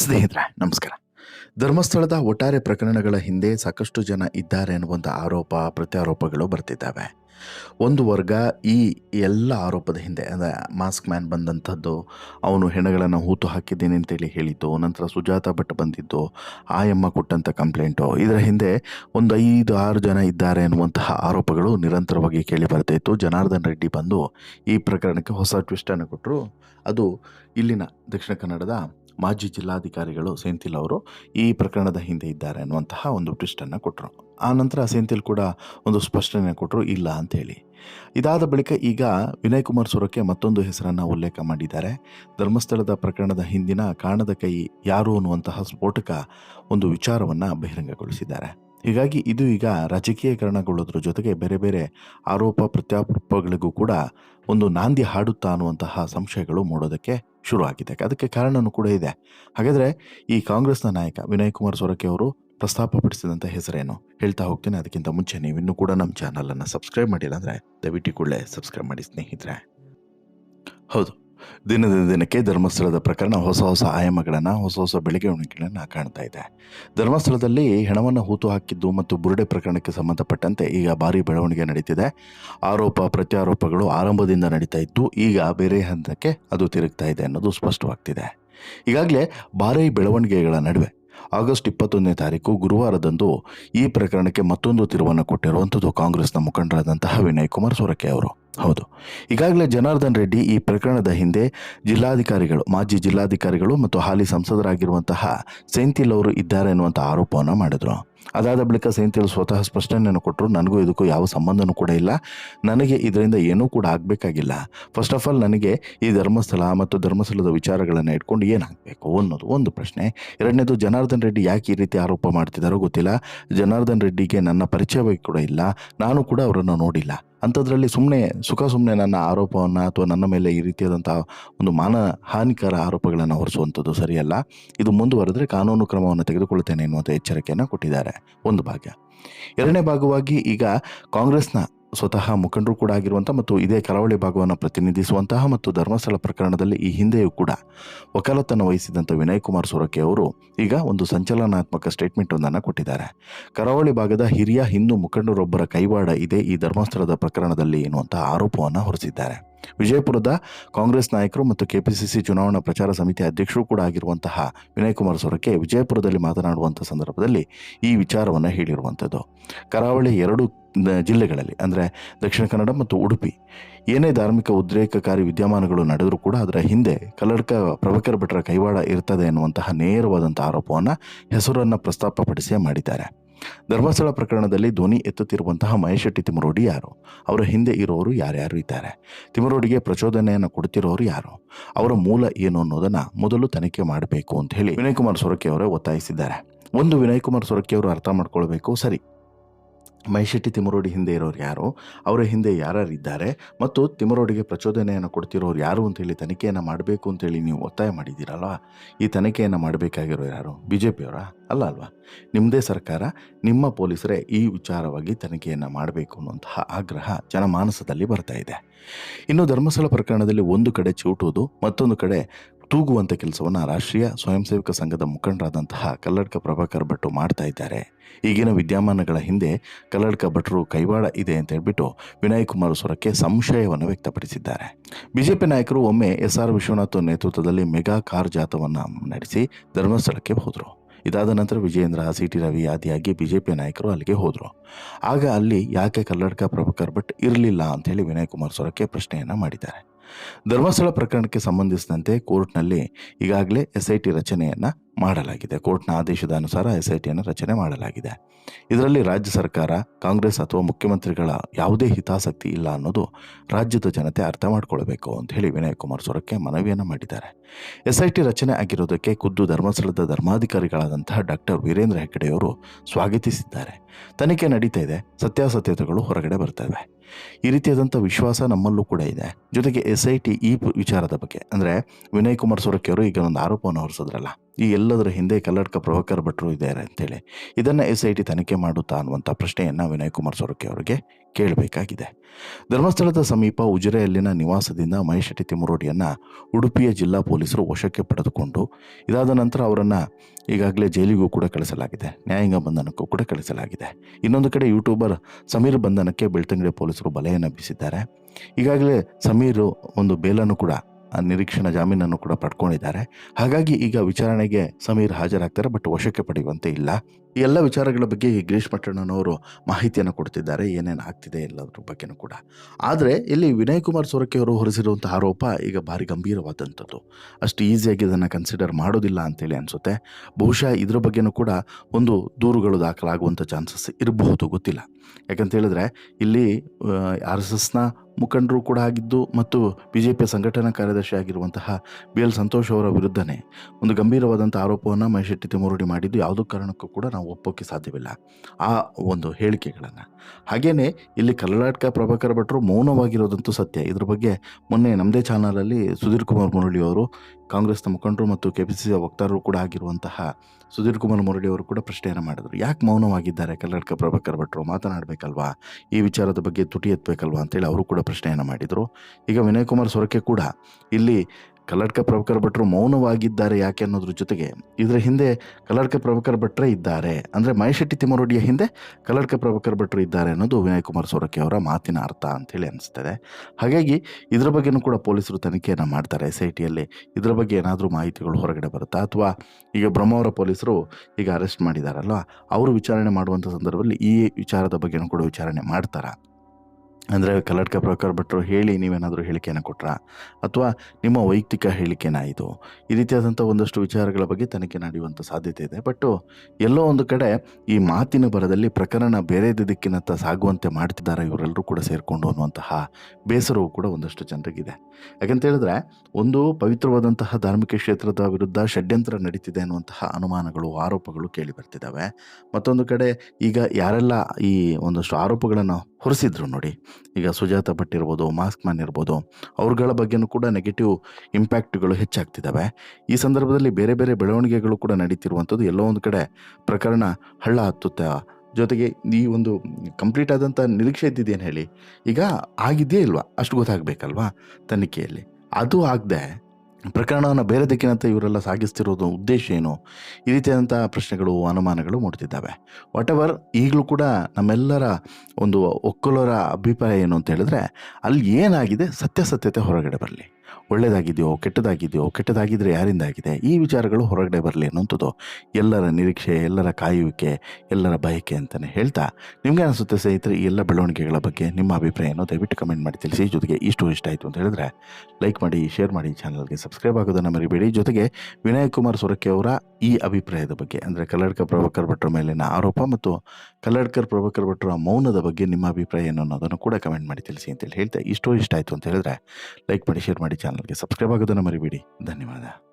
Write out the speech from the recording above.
ಸ್ನೇಹಿತರೆ, ನಮಸ್ಕಾರ. ಧರ್ಮಸ್ಥಳದ ಒಟ್ಟಾರೆ ಪ್ರಕರಣಗಳ ಹಿಂದೆ ಸಾಕಷ್ಟು ಜನ ಇದ್ದಾರೆ ಅನ್ನುವಂಥ ಆರೋಪ, ಪ್ರತ್ಯಾರೋಪಗಳು ಬರ್ತಿದ್ದಾವೆ. ಒಂದು ವರ್ಗ ಈ ಎಲ್ಲ ಆರೋಪದ ಹಿಂದೆ, ಅಂದರೆ ಮಾಸ್ಕ್ ಮ್ಯಾನ್ ಬಂದಂಥದ್ದು ಅವನು ಹೆಣಗಳನ್ನು ಹೂತು ಹಾಕಿದ್ದೀನಿ ಅಂತೇಳಿ ಹೇಳಿದ್ದು, ನಂತರ ಸುಜಾತ ಭಟ್ ಬಂದಿದ್ದು, ಆ ಎಮ್ಮ ಕೊಟ್ಟಂಥ ಕಂಪ್ಲೇಂಟು ಇದರ ಹಿಂದೆ ಒಂದು ಐದು ಆರು ಜನ ಇದ್ದಾರೆ ಎನ್ನುವಂತಹ ಆರೋಪಗಳು ನಿರಂತರವಾಗಿ ಕೇಳಿ ಬರ್ತಾಯಿತ್ತು ಜನಾರ್ದನ್ ರೆಡ್ಡಿ ಬಂದು ಈ ಪ್ರಕರಣಕ್ಕೆ ಹೊಸ ಟ್ವಿಸ್ಟನ್ನು ಕೊಟ್ಟರು ಅದು ಇಲ್ಲಿನ ದಕ್ಷಿಣ ಕನ್ನಡದ ಮಾಜಿ ಜಿಲ್ಲಾಧಿಕಾರಿಗಳು ಸೆಂಥಿಲ್ ಅವರು ಈ ಪ್ರಕರಣದ ಹಿಂದೆ ಇದ್ದಾರೆ ಅನ್ನುವಂತಹ ಒಂದು ಟ್ವಿಸ್ಟನ್ನು ಕೊಟ್ಟರು. ಆ ನಂತರ ಸೆಂಥಿಲ್ ಕೂಡ ಒಂದು ಸ್ಪಷ್ಟನೆ ಕೊಟ್ಟರು, ಇಲ್ಲ ಅಂಥೇಳಿ ಇದಾದ ಬಳಿಕ ಈಗ ವಿನಯ್ ಕುಮಾರ್ ಸೊರಕೆ ಮತ್ತೊಂದು ಹೆಸರನ್ನು ಉಲ್ಲೇಖ ಮಾಡಿದ್ದಾರೆ. ಧರ್ಮಸ್ಥಳದ ಪ್ರಕರಣದ ಹಿಂದಿನ ಕಾಣದ ಕೈ ಯಾರು ಅನ್ನುವಂತಹ ಸ್ಫೋಟಕ ಒಂದು ವಿಚಾರವನ್ನು ಬಹಿರಂಗಗೊಳಿಸಿದ್ದಾರೆ. ಹೀಗಾಗಿ ಇದು ಈಗ ರಾಜಕೀಯಕರಣಗೊಳ್ಳೋದ್ರ ಜೊತೆಗೆ ಬೇರೆ ಬೇರೆ ಆರೋಪ ಪ್ರತ್ಯಾರೋಪಗಳಿಗೂ ಕೂಡ ಒಂದು ನಾಂದಿ ಹಾಡುತ್ತಾ ಅನ್ನುವಂತಹ ಸಂಶಯಗಳು ಮೂಡೋದಕ್ಕೆ ಶುರುವಾಗಿದೆ ಅದಕ್ಕೆ ಕಾರಣನೂ ಕೂಡ ಇದೆ. ಹಾಗಾದರೆ ಈ ಕಾಂಗ್ರೆಸ್ನ ನಾಯಕ ವಿನಯ್ ಕುಮಾರ್ ಸೊರಕೆ ಅವರು ಪ್ರಸ್ತಾಪಪಡಿಸಿದಂಥ ಹೆಸರೇನು ಹೇಳ್ತಾ ಹೋಗ್ತೇನೆ. ಅದಕ್ಕಿಂತ ಮುಂಚೆ ನೀವು ಇನ್ನೂ ಕೂಡ ನಮ್ಮ ಚಾನಲನ್ನು ಸಬ್ಸ್ಕ್ರೈಬ್ ಮಾಡಿಲ್ಲ ಅಂದರೆ ದಯವಿಟ್ಟು ಕೂಡಲೇ ಸಬ್ಸ್ಕ್ರೈಬ್ ಮಾಡಿ ಸ್ನೇಹಿತರೆ. ಹೌದು. ದಿನದ ದಿನಕ್ಕೆ ಧರ್ಮಸ್ಥಳದ ಪ್ರಕರಣ ಹೊಸ ಹೊಸ ಆಯಾಮಗಳನ್ನು, ಹೊಸ ಹೊಸ ಬೆಳವಣಿಗೆಗಳನ್ನು ಕಾಣ್ತಾ ಇದೆ. ಧರ್ಮಸ್ಥಳದಲ್ಲಿ ಹೆಣವನ್ನು ಹೂತು ಹಾಕಿದ್ದು ಮತ್ತು ಬುರುಡೆ ಪ್ರಕರಣಕ್ಕೆ ಸಂಬಂಧಪಟ್ಟಂತೆ ಈಗ ಭಾರಿ ಬೆಳವಣಿಗೆ ನಡೀತಿದೆ. ಆರೋಪ, ಪ್ರತ್ಯಾರೋಪಗಳು ಆರಂಭದಿಂದ ನಡೀತಾ ಇತ್ತು ಈಗ ಬೇರೆ ಹಂತಕ್ಕೆ ಅದು ತಿರುಗ್ತಾ ಇದೆ ಅನ್ನೋದು ಸ್ಪಷ್ಟವಾಗ್ತಿದೆ. ಈಗಾಗಲೇ ಭಾರಿ ಬೆಳವಣಿಗೆಗಳ ನಡುವೆ ಆಗಸ್ಟ್ ಇಪ್ಪತ್ತೊಂದನೇ ತಾರೀಕು ಗುರುವಾರದಂದು ಈ ಪ್ರಕರಣಕ್ಕೆ ಮತ್ತೊಂದು ತಿರುವನ್ನು ಕೊಟ್ಟಿರುವಂಥದ್ದು ಕಾಂಗ್ರೆಸ್ನ ಮುಖಂಡರಾದಂತಹ ವಿನಯ್ ಕುಮಾರ್ ಸೊರಕೆ ಅವರು. ಹೌದು. ಈಗಾಗಲೇ ಜನಾರ್ದನ್ ರೆಡ್ಡಿ ಈ ಪ್ರಕರಣದ ಹಿಂದೆ ಜಿಲ್ಲಾಧಿಕಾರಿಗಳು, ಮಾಜಿ ಜಿಲ್ಲಾಧಿಕಾರಿಗಳು ಮತ್ತು ಹಾಲಿ ಸಂಸದರಾಗಿರುವಂತಹ ಸೆಂಥಿಲ್ ಅವರು ಇದ್ದಾರೆ ಎನ್ನುವಂಥ ಆರೋಪವನ್ನು ಮಾಡಿದ್ರು. ಅದಾದ ಬಳಿಕ ಸೇಂತಿಯಲ್ಲಿ ಸ್ವತಃ ಸ್ಪಷ್ಟನೆಯನ್ನು ಕೊಟ್ಟರು ನನಗೂ ಇದಕ್ಕೂ ಯಾವ ಸಂಬಂಧನೂ ಕೂಡ ಇಲ್ಲ. ನನಗೆ ಇದರಿಂದ ಏನೂ ಕೂಡ ಆಗಬೇಕಾಗಿಲ್ಲ. ಫಸ್ಟ್ ಆಫ್ ಆಲ್ ನನಗೆ ಈ ಧರ್ಮಸ್ಥಳ ಮತ್ತು ಧರ್ಮಸ್ಥಳದ ವಿಚಾರಗಳನ್ನು ಇಟ್ಕೊಂಡು ಏನಾಗಬೇಕು ಅನ್ನೋದು ಒಂದು ಪ್ರಶ್ನೆ. ಎರಡನೇದು, ಜನಾರ್ದನ್ ರೆಡ್ಡಿ ಯಾಕೆ ಈ ರೀತಿ ಆರೋಪ ಮಾಡ್ತಿದ್ದಾರೋ ಗೊತ್ತಿಲ್ಲ. ಜನಾರ್ದನ್ ರೆಡ್ಡಿಗೆ ನನ್ನ ಪರಿಚಯವಾಗಿ ಕೂಡ ಇಲ್ಲ. ನಾನು ಕೂಡ ಅವರನ್ನು ನೋಡಿಲ್ಲ. ಅಂಥದ್ರಲ್ಲಿ ಸುಮ್ಮನೆ ಸುಖ ಸುಮ್ಮನೆ ನನ್ನ ಆರೋಪವನ್ನು ಅಥವಾ ನನ್ನ ಮೇಲೆ ಈ ರೀತಿಯಾದಂಥ ಒಂದು ಮಾನ ಹಾನಿಕರ ಆರೋಪಗಳನ್ನು ಹೊರಿಸುವಂಥದ್ದು ಸರಿಯಲ್ಲ. ಇದು ಮುಂದುವರೆದ್ರೆ ಕಾನೂನು ಕ್ರಮವನ್ನು ತೆಗೆದುಕೊಳ್ಳುತ್ತೇನೆ ಎನ್ನುವಂಥ ಎಚ್ಚರಿಕೆಯನ್ನು ಕೊಟ್ಟಿದ್ದಾರೆ. ಒಂದು ಭಾಗ ಎರಡನೇ ಭಾಗವಾಗಿ ಈಗ ಕಾಂಗ್ರೆಸ್ನ ಸ್ವತಃ ಮುಖಂಡರು ಕೂಡ ಆಗಿರುವಂಥ ಮತ್ತು ಇದೇ ಕರಾವಳಿ ಭಾಗವನ್ನು ಪ್ರತಿನಿಧಿಸುವಂತಹ ಮತ್ತು ಧರ್ಮಸ್ಥಳ ಪ್ರಕರಣದಲ್ಲಿ ಈ ಹಿಂದೆಯೂ ಕೂಡ ವಕಾಲತ್ತನ್ನು ವಹಿಸಿದಂಥ ವಿನಯ್ ಕುಮಾರ್ ಸೊರಕೆ ಅವರು ಈಗ ಒಂದು ಸಂಚಲನಾತ್ಮಕ ಸ್ಟೇಟ್ಮೆಂಟ್ ಒಂದನ್ನು ಕೊಟ್ಟಿದ್ದಾರೆ. ಕರಾವಳಿ ಭಾಗದ ಹಿರಿಯ ಹಿಂದೂ ಮುಖಂಡರೊಬ್ಬರ ಕೈವಾಡ ಇದೆ. ಈ ಧರ್ಮಸ್ಥಳದ ಪ್ರಕರಣದಲ್ಲಿ ಎನ್ನುವಂತಹ ಆರೋಪವನ್ನು ಹೊರಿಸಿದ್ದಾರೆ. ವಿಜಯಪುರದ ಕಾಂಗ್ರೆಸ್ ನಾಯಕರು ಮತ್ತು ಕೆಪಿಸಿಸಿ ಚುನಾವಣಾ ಪ್ರಚಾರ ಸಮಿತಿ ಅಧ್ಯಕ್ಷರು ಕೂಡ ಆಗಿರುವಂತಹ ವಿನಯ್ ಕುಮಾರ್ ಸೊರಕೆ ವಿಜಯಪುರದಲ್ಲಿ ಮಾತನಾಡುವಂಥ ಸಂದರ್ಭದಲ್ಲಿ ಈ ವಿಚಾರವನ್ನು ಹೇಳಿರುವಂಥದ್ದು ಕರಾವಳಿ ಎರಡು ಜಿಲ್ಲೆಗಳಲ್ಲಿ, ಅಂದರೆ ದಕ್ಷಿಣ ಕನ್ನಡ ಮತ್ತು ಉಡುಪಿ, ಏನೇ ಧಾರ್ಮಿಕ ಉದ್ರೇಕಕಾರಿ ವಿದ್ಯಮಾನಗಳು ನಡೆದರೂ ಕೂಡ ಅದರ ಹಿಂದೆ ಕಲ್ಲಡ್ಕ ಪ್ರಭಾಕರ್ ಭಟ್ರ ಕೈವಾಡ ಇರ್ತದೆ ಎನ್ನುವಂತಹ ನೇರವಾದಂಥ ಆರೋಪವನ್ನು ಹೆಸರನ್ನು ಪ್ರಸ್ತಾಪಪಡಿಸಿಯೇ ಮಾಡಿದ್ದಾರೆ. ಧರ್ಮಸ್ಥಳ ಪ್ರಕರಣದಲ್ಲಿ ಧ್ವನಿ ಎತ್ತುತ್ತಿರುವಂತಹ ಮಹೇಶ್ ಶೆಟ್ಟಿ ತಿಮರೋಡಿ ಯಾರು? ಅವರ ಹಿಂದೆ ಇರೋರು ಯಾರ್ಯಾರು ಇದ್ದಾರೆ? ತಿಮರೋಡಿಗೆ ಪ್ರಚೋದನೆಯನ್ನು ಕೊಡ್ತಿರೋರು ಯಾರು? ಅವರ ಮೂಲ ಏನು ಅನ್ನೋದನ್ನು ಮೊದಲು ತನಿಖೆ ಮಾಡಬೇಕು ಅಂತ ಹೇಳಿ ವಿನಯ್ ಕುಮಾರ್ ಸೊರಕೆ ಅವರೇ ಒತ್ತಾಯಿಸಿದ್ದಾರೆ. ಒಂದು ವಿನಯ್ ಕುಮಾರ್ ಸೊರಕೆ ಅವರು ಅರ್ಥ ಮಾಡ್ಕೊಳ್ಬೇಕು. ಸರಿ. ಮಹೇಶ್ ಶೆಟ್ಟಿ ತಿಮರೋಡಿ ಹಿಂದೆ ಇರೋರು ಯಾರು? ಅವರ ಹಿಂದೆ ಯಾರ್ಯಾರು ಇದ್ದಾರೆ ಮತ್ತು ತಿಮರೋಡಿಗೆ ಪ್ರಚೋದನೆಯನ್ನು ಕೊಡ್ತಿರೋರು ಯಾರು ಅಂತೇಳಿ ತನಿಖೆಯನ್ನು ಮಾಡಬೇಕು ಅಂತೇಳಿ ನೀವು ಒತ್ತಾಯ ಮಾಡಿದ್ದೀರಲ್ವ? ಈ ತನಿಖೆಯನ್ನು ಮಾಡಬೇಕಾಗಿರೋ ಯಾರು? ಬಿ ಜೆ ಪಿಯವರಾ ಅಲ್ಲ ಅಲ್ವಾ? ನಿಮ್ಮದೇ ಸರ್ಕಾರ, ನಿಮ್ಮ ಪೊಲೀಸರೇ ಈ ವಿಚಾರವಾಗಿ ತನಿಖೆಯನ್ನು ಮಾಡಬೇಕು ಅನ್ನುವಂತಹ ಆಗ್ರಹ ಜನಮಾನಸದಲ್ಲಿ ಬರ್ತಾ ಇದೆ. ಇನ್ನು ಧರ್ಮಸ್ಥಳ ಪ್ರಕರಣದಲ್ಲಿ ಒಂದು ಕಡೆ ಚೂಟುವುದು ಮತ್ತೊಂದು ಕಡೆ ತೂಗುವಂಥ ಕೆಲಸವನ್ನು ರಾಷ್ಟ್ರೀಯ ಸ್ವಯಂ ಸೇವಕ ಸಂಘದ ಮುಖಂಡರಾದಂತಹ ಕಲ್ಲಡ್ಕ ಪ್ರಭಾಕರ್ ಭಟ್ಟು ಮಾಡ್ತಾ ಇದ್ದಾರೆ. ಈಗಿನ ವಿದ್ಯಮಾನಗಳ ಹಿಂದೆ ಕಲ್ಲಡ್ಕ ಭಟ್ರು ಕೈವಾಡ ಇದೆ ಅಂತ ಹೇಳ್ಬಿಟ್ಟು ವಿನಯ್ ಕುಮಾರ್ ಸ್ವರಕ್ಕೆ ಸಂಶಯವನ್ನು ವ್ಯಕ್ತಪಡಿಸಿದ್ದಾರೆ. ಬಿಜೆಪಿ ನಾಯಕರು ಒಮ್ಮೆ ಎಸ್ ಆರ್ ವಿಶ್ವನಾಥ್ ನೇತೃತ್ವದಲ್ಲಿ ಮೆಗಾ ಕಾರ್ ಜಾಥವನ್ನು ನಡೆಸಿ ಧರ್ಮಸ್ಥಳಕ್ಕೆ ಹೋದರು. ಇದಾದ ನಂತರ ವಿಜಯೇಂದ್ರ ಸಿ ಟಿ ರವಿ ಆದಿಯಾಗಿ ಬಿಜೆಪಿ ನಾಯಕರು ಅಲ್ಲಿಗೆ ಹೋದರು. ಆಗ ಅಲ್ಲಿ ಯಾಕೆ ಕಲ್ಲಡ್ಕ ಪ್ರಭಾಕರ್ ಭಟ್ ಇರಲಿಲ್ಲ ಅಂತೇಳಿ ವಿನಯ್ ಕುಮಾರ್ ಸ್ವರಕ್ಕೆ ಪ್ರಶ್ನೆಯನ್ನು ಮಾಡಿದ್ದಾರೆ. ಧರ್ಮಸ್ಥಳ ಪ್ರಕರಣಕ್ಕೆ ಸಂಬಂಧಿಸಿದಂತೆ ಕೋರ್ಟ್ನಲ್ಲಿ ಈಗಾಗಲೇ ಎಸ್ ಐ ಟಿ ರಚನೆಯನ್ನು ಮಾಡಲಾಗಿದೆ. ಕೋರ್ಟ್ನ ಆದೇಶದ ಅನುಸಾರ ಎಸ್ ಐ ಟಿಯನ್ನು ರಚನೆ ಮಾಡಲಾಗಿದೆ. ಇದರಲ್ಲಿ ರಾಜ್ಯ ಸರ್ಕಾರ, ಕಾಂಗ್ರೆಸ್ ಅಥವಾ ಮುಖ್ಯಮಂತ್ರಿಗಳ ಯಾವುದೇ ಹಿತಾಸಕ್ತಿ ಇಲ್ಲ ಅನ್ನೋದು ರಾಜ್ಯದ ಜನತೆ ಅರ್ಥ ಮಾಡಿಕೊಳ್ಬೇಕು ಅಂತ ಹೇಳಿ ವಿನಯ್ ಕುಮಾರ್ ಸೊರಕೆ ಮನವಿಯನ್ನು ಮಾಡಿದ್ದಾರೆ. ಎಸ್ ಐ ಟಿ ರಚನೆ ಆಗಿರೋದಕ್ಕೆ ಖುದ್ದು ಧರ್ಮಸ್ಥಳದ ಧರ್ಮಾಧಿಕಾರಿಗಳಾದಂತಹ ಡಾಕ್ಟರ್ ವೀರೇಂದ್ರ ಹೆಗ್ಗಡೆಯವರು ಸ್ವಾಗತಿಸಿದ್ದಾರೆ. ತನಿಖೆ ನಡೀತಾ ಇದೆ. ಸತ್ಯಾಸತ್ಯತೆಗಳು ಹೊರಗಡೆ ಬರ್ತವೆ ಈ ರೀತಿಯಾದಂಥ ವಿಶ್ವಾಸ ನಮ್ಮಲ್ಲೂ ಕೂಡ ಇದೆ. ಜೊತೆಗೆ ಎಸ್ ಐ ಟಿ ಈ ವಿಚಾರದ ಬಗ್ಗೆ. ಅಂದರೆ ವಿನಯ್ ಕುಮಾರ್ ಅವರು ಈಗ ಒಂದು ಆರೋಪವನ್ನು ಹೊರಿಸಿದ್ರಲ್ಲ. ಈ ಎಲ್ಲದರ ಹಿಂದೆ ಕಲ್ಲಡ್ಕ ಪ್ರಭಾಕರ್ ಭಟ್ರು ಇದ್ದಾರೆ ಅಂತೇಳಿ ಇದನ್ನು ಎಸ್ ಐ ಟಿ ತನಿಖೆ ಮಾಡುತ್ತಾ ಅನ್ನುವಂಥ ಪ್ರಶ್ನೆಯನ್ನು ವಿನಯ್ ಕುಮಾರ್ ಸೊರಕೆ ಅವರಿಗೆ ಕೇಳಬೇಕಾಗಿದೆ. ಧರ್ಮಸ್ಥಳದ ಸಮೀಪ ಉಜಿರೆಯಲ್ಲಿನ ನಿವಾಸದಿಂದ ಮಹೇಶ್ ಶೆಟ್ಟಿ ಉಡುಪಿಯ ಜಿಲ್ಲಾ ಪೊಲೀಸರು ವಶಕ್ಕೆ ಪಡೆದುಕೊಂಡು, ಇದಾದ ನಂತರ ಅವರನ್ನು ಈಗಾಗಲೇ ಜೈಲಿಗೂ ಕೂಡ ಕಳಿಸಲಾಗಿದೆ. ನ್ಯಾಯಾಂಗ ಬಂಧನಕ್ಕೂ ಕೂಡ ಕಳಿಸಲಾಗಿದೆ. ಇನ್ನೊಂದು ಕಡೆ ಯೂಟ್ಯೂಬರ್ ಸಮೀರ್ ಬಂಧನಕ್ಕೆ ಬೆಳ್ತಂಗಡಿ ಪೊಲೀಸರು ಬಲೆಯನ್ನು ಬೀಸಿದ್ದಾರೆ. ಈಗಾಗಲೇ ಸಮೀರ್ ಒಂದು ಬೇಲನ್ನು ಕೂಡ ನಿರೀಕ್ಷಣಾ ಜಾಮೀನನ್ನು ಕೂಡ ಪಡ್ಕೊಂಡಿದ್ದಾರೆ. ಹಾಗಾಗಿ ಈಗ ವಿಚಾರಣೆಗೆ ಸಮೀರ್ ಹಾಜರಾಗ್ತಾರೆ, ಬಟ್ ವಶಕ್ಕೆ ಪಡೆಯುವಂತೆ ಇಲ್ಲ. ಈ ಎಲ್ಲ ವಿಚಾರಗಳ ಬಗ್ಗೆ ಗಿರೀಶ್ ಪಟ್ಟಣ್ಣನವರು ಮಾಹಿತಿಯನ್ನು ಕೊಡ್ತಿದ್ದಾರೆ. ಏನೇನು ಆಗ್ತಿದೆ ಎಲ್ಲದ್ರ ಬಗ್ಗೆನೂ ಕೂಡ. ಆದರೆ ಇಲ್ಲಿ ವಿನಯ್ ಕುಮಾರ್ ಸೊರಕೆ ಅವರು ಹೊರಿಸಿರುವಂಥ ಆರೋಪ ಈಗ ಭಾರಿ ಗಂಭೀರವಾದಂಥದ್ದು. ಅಷ್ಟು ಈಸಿಯಾಗಿ ಇದನ್ನು ಕನ್ಸಿಡರ್ ಮಾಡೋದಿಲ್ಲ ಅಂತೇಳಿ ಅನಿಸುತ್ತೆ. ಬಹುಶಃ ಇದರ ಬಗ್ಗೆನೂ ಕೂಡ ಒಂದು ದೂರುಗಳು ದಾಖಲಾಗುವಂಥ ಚಾನ್ಸಸ್ ಇರಬಹುದು, ಗೊತ್ತಿಲ್ಲ. ಯಾಕಂತ ಹೇಳಿದ್ರೆ ಇಲ್ಲಿ ಆರ್ ಎಸ್ ಎಸ್ನ ಮುಖಂಡರು ಕೂಡ ಆಗಿದ್ದು ಮತ್ತು ಬಿ ಜೆ ಪಿ ಸಂಘಟನಾ ಕಾರ್ಯದರ್ಶಿ ಆಗಿರುವಂತಹ ಬಿ ಎಲ್ ಸಂತೋಷ್ ಅವರ ವಿರುದ್ಧನೇ ಒಂದು ಗಂಭೀರವಾದಂಥ ಆರೋಪವನ್ನು ಮಹೇಶ್ ಶೆಟ್ಟಿ ಮಾಡಿದ್ದು ಯಾವುದೋ ಕಾರಣಕ್ಕೂ ಕೂಡ ನಾವು ಒಪ್ಪೋಕ್ಕೆ ಸಾಧ್ಯವಿಲ್ಲ. ಆ ಒಂದು ಹೇಳಿಕೆಗಳನ್ನು. ಹಾಗೆಯೇ ಇಲ್ಲಿ ಕರ್ನಾಟಕ ಪ್ರಭಾಕರ್ ಭಟ್ರು ಮೌನವಾಗಿರೋದಂತೂ ಸತ್ಯ. ಇದ್ರ ಬಗ್ಗೆ ಮೊನ್ನೆ ನಮ್ಮದೇ ಚಾನಲಲ್ಲಿ ಸುಧೀರ್ ಕುಮಾರ್ ಮುರಳಿ ಅವರು, ಕಾಂಗ್ರೆಸ್ನ ಮುಖಂಡರು ಮತ್ತು ಕೆ ಪಿ ಸಿ ವಕ್ತಾರರು ಕೂಡ ಆಗಿರುವಂತಹ ಸುಧೀರ್ ಕುಮಾರ್ ಮುರಳಿ ಅವರು ಕೂಡ ಪ್ರಶ್ನೆಯನ್ನು ಮಾಡಿದರು. ಯಾಕೆ ಮೌನವಾಗಿದ್ದಾರೆ ಕರ್ನಾಟಕ ಪ್ರಭಾಕರ್ ಭಟ್ರು? ಮಾತನಾಡಬೇಕಲ್ವಾ? ಈ ವಿಚಾರದ ಬಗ್ಗೆ ತುಟಿ ಎತ್ತಬೇಕಲ್ವಾ ಅಂತೇಳಿ ಅವರು ಕೂಡ ಪ್ರಶ್ನೆಯನ್ನು ಮಾಡಿದರು. ಈಗ ವಿನಯ್ ಕುಮಾರ್ ಸೊರಕೆ ಕೂಡ ಇಲ್ಲಿ ಕಲ್ಲಡ್ಕ ಪ್ರಭಾಕರ್ ಭಟ್ರು ಮೌನವಾಗಿದ್ದಾರೆ ಯಾಕೆ ಅನ್ನೋದ್ರ ಜೊತೆಗೆ ಇದರ ಹಿಂದೆ ಕಲ್ಲಡ್ಕ ಪ್ರಭಾಕರ್ ಭಟ್ರೇ ಇದ್ದಾರೆ. ಅಂದರೆ ಮಹೇಶ್ ಶೆಟ್ಟಿ ತಿಮ್ಮರೋಡಿಯ ಹಿಂದೆ ಕಲ್ಲಡ್ಕ ಪ್ರಭಾಕರ್ ಭಟ್ರು ಇದ್ದಾರೆ ಅನ್ನೋದು ವಿನಯ್ ಕುಮಾರ್ ಸೊರಕೆ ಅವರ ಮಾತಿನ ಅರ್ಥ ಅಂತೇಳಿ ಅನಿಸ್ತದೆ. ಹಾಗಾಗಿ ಇದರ ಬಗ್ಗೆನೂ ಕೂಡ ಪೊಲೀಸರು ತನಿಖೆಯನ್ನು ಮಾಡ್ತಾರೆ ಎಸ್ ಐ ಟಿಯಲ್ಲಿ ಇದರ ಬಗ್ಗೆ ಏನಾದರೂ ಮಾಹಿತಿಗಳು ಹೊರಗಡೆ ಬರುತ್ತಾ? ಅಥವಾ ಈಗ ಬ್ರಹ್ಮಾವರ ಪೊಲೀಸರು ಈಗ ಅರೆಸ್ಟ್ ಮಾಡಿದಾರಲ್ವ? ಅವರು ವಿಚಾರಣೆ ಮಾಡುವಂಥ ಸಂದರ್ಭದಲ್ಲಿ ಈ ವಿಚಾರದ ಬಗ್ಗೆನೂ ಕೂಡ ವಿಚಾರಣೆ ಮಾಡ್ತಾರಾ? ಅಂದರೆ ಕಲ್ಲಡ್ಕ ಪ್ರಕಾರ ಭಟ್ರು ಹೇಳಿ ನೀವೇನಾದರೂ ಹೇಳಿಕೆಯನ್ನು ಕೊಟ್ರಾ? ಅಥವಾ ನಿಮ್ಮ ವೈಯಕ್ತಿಕ ಹೇಳಿಕೆನ ಇದು? ಈ ರೀತಿಯಾದಂಥ ಒಂದಷ್ಟು ವಿಚಾರಗಳ ಬಗ್ಗೆ ತನಿಖೆ ನಡೆಯುವಂಥ ಸಾಧ್ಯತೆ ಇದೆ. ಬಟ್ಟು ಎಲ್ಲೋ ಒಂದು ಕಡೆ ಈ ಮಾತಿನ ಬರದಲ್ಲಿ ಪ್ರಕರಣ ಬೇರೆ ದಿಕ್ಕಿನತ್ತ ಸಾಗುವಂತೆ ಮಾಡ್ತಿದ್ದಾರೆ ಇವರೆಲ್ಲರೂ ಕೂಡ ಸೇರಿಕೊಂಡು ಅನ್ನುವಂತಹ ಬೇಸರವು ಕೂಡ ಒಂದಷ್ಟು ಜನರಿಗಿದೆ. ಯಾಕಂತ ಹೇಳಿದ್ರೆ ಒಂದು ಪವಿತ್ರವಾದಂತಹ ಧಾರ್ಮಿಕ ಕ್ಷೇತ್ರದ ವಿರುದ್ಧ ಷಡ್ಯಂತ್ರ ನಡೀತಿದೆ ಅನ್ನುವಂತಹ ಅನುಮಾನಗಳು, ಆರೋಪಗಳು ಕೇಳಿ ಬರ್ತಿದ್ದಾವೆ ಮತ್ತೊಂದು ಕಡೆ ಈಗ ಯಾರೆಲ್ಲ ಈ ಒಂದಷ್ಟು ಆರೋಪಗಳನ್ನು ಹೊರಿಸಿದ್ರು ನೋಡಿ. ಈಗ ಸುಜಾತ ಭಟ್ ಇರ್ಬೋದು, ಮಾಸ್ಕ್ ಮ್ಯಾನ್ ಇರ್ಬೋದು, ಅವ್ರಗಳ ಬಗ್ಗೆನೂ ಕೂಡ ನೆಗೆಟಿವ್ ಇಂಪ್ಯಾಕ್ಟ್ಗಳು ಹೆಚ್ಚಾಗ್ತಿದ್ದಾವೆ. ಈ ಸಂದರ್ಭದಲ್ಲಿ ಬೇರೆ ಬೇರೆ ಬೆಳವಣಿಗೆಗಳು ಕೂಡ ನಡೀತಿರುವಂಥದ್ದು. ಎಲ್ಲೋ ಒಂದು ಕಡೆ ಪ್ರಕರಣ ಹಳ್ಳ ಹತ್ತುತ್ತೆ, ಜೊತೆಗೆ ಈ ಒಂದು ಕಂಪ್ಲೀಟ್ ಆದಂಥ ನಿರೀಕ್ಷೆ ಇದ್ದಿದ್ದೇನು ಹೇಳಿ? ಈಗ ಆಗಿದೆಯೇ ಇಲ್ವಾ? ಅಷ್ಟು ಗೊತ್ತಾಗಬೇಕಲ್ವಾ ತನಿಖೆಯಲ್ಲಿ? ಅದು ಆಗದೆ ಪ್ರಕರಣವನ್ನು ಬೇರೆ ದಿಕ್ಕಿನಂತೆ ಇವರೆಲ್ಲ ಸಾಗಿಸ್ತಿರೋದು ಉದ್ದೇಶ ಏನು? ಈ ರೀತಿಯಾದಂಥ ಪ್ರಶ್ನೆಗಳು, ಅನುಮಾನಗಳು ಮೂಡ್ತಿದ್ದಾವೆ. ವಾಟ್ ಎವರ್ ಈಗಲೂ ಕೂಡ ನಮ್ಮೆಲ್ಲರ ಒಂದು ಒಕ್ಕಲರ ಅಭಿಪ್ರಾಯ ಏನು ಅಂತ ಹೇಳಿದ್ರೆ, ಅಲ್ಲಿ ಏನಾಗಿದೆ? ಸತ್ಯಾಸತ್ಯತೆ ಹೊರಗಡೆ ಬರಲಿ. ಒಳ್ಳೆಯದಾಗಿದೆಯೋ ಕೆಟ್ಟದಾಗಿದೆಯೋ ಕೆಟ್ಟದಾಗಿದ್ದರೆ ಯಾರಿಂದ ಆಗಿದೆ ಈ ವಿಚಾರಗಳು ಹೊರಗಡೆ ಬರಲಿ ಅನ್ನುವಂಥದ್ದು. ಎಲ್ಲರ ನಿರೀಕ್ಷೆ, ಎಲ್ಲರ ಕಾಯುವಿಕೆ, ಎಲ್ಲರ ಬಯಕೆ ಅಂತಲೇ ಹೇಳ್ತಾ, ನಿಮಗೆ ಅನಿಸುತ್ತೆ ಸ್ನೇಹಿತರೆ ಈ ಎಲ್ಲ ಬೆಳವಣಿಗೆಗಳ ಬಗ್ಗೆ ನಿಮ್ಮ ಅಭಿಪ್ರಾಯವನ್ನು ದಯವಿಟ್ಟು ಕಮೆಂಟ್ ಮಾಡಿ ತಿಳಿಸಿ. ಜೊತೆಗೆ ಇಷ್ಟು ಇಷ್ಟ ಆಯಿತು ಅಂತ ಹೇಳಿದ್ರೆ ಲೈಕ್ ಮಾಡಿ, ಶೇರ್ ಮಾಡಿ, ಚಾನಲ್ಗೆ ಸಬ್ಸ್ಕ್ರೈಬ್ ಆಗೋದನ್ನು ಮರಿಬೇಡಿ. ಜೊತೆಗೆ ವಿನಯ್ ಕುಮಾರ್ ಸೊರಕೆ ಅವರ ಈ ಅಭಿಪ್ರಾಯದ ಬಗ್ಗೆ, ಅಂದರೆ ಕಲ್ಲಡ್ಕರ್ ಪ್ರಭಾಕರ್ ಭಟ್ರ ಮೇಲಿನ ಆರೋಪ ಮತ್ತು ಕಲ್ಲಡ್ಕರ್ ಪ್ರಭಾಕರ್ ಭಟ್ರ ಮೌನದ ಬಗ್ಗೆ ನಿಮ್ಮ ಅಭಿಪ್ರಾಯ ಏನು ಅನ್ನೋದನ್ನು ಕೂಡ ಕಮೆಂಟ್ ಮಾಡಿ ತಿಳಿಸಿ ಅಂತೇಳಿ ಹೇಳ್ತಾ ಇಷ್ಟೋ ಇಷ್ಟ ಆಯಿತು ಅಂತ ಹೇಳಿದ್ರೆ ಲೈಕ್ ಮಾಡಿ ಶೇರ್ ಮಾಡಿ ಚಾನಲ್ಗೆ ಸಬ್ಸ್ಕ್ರೈಬ್ ಆಗೋದನ್ನು ಮರಿಬೇಡಿ. ಧನ್ಯವಾದ.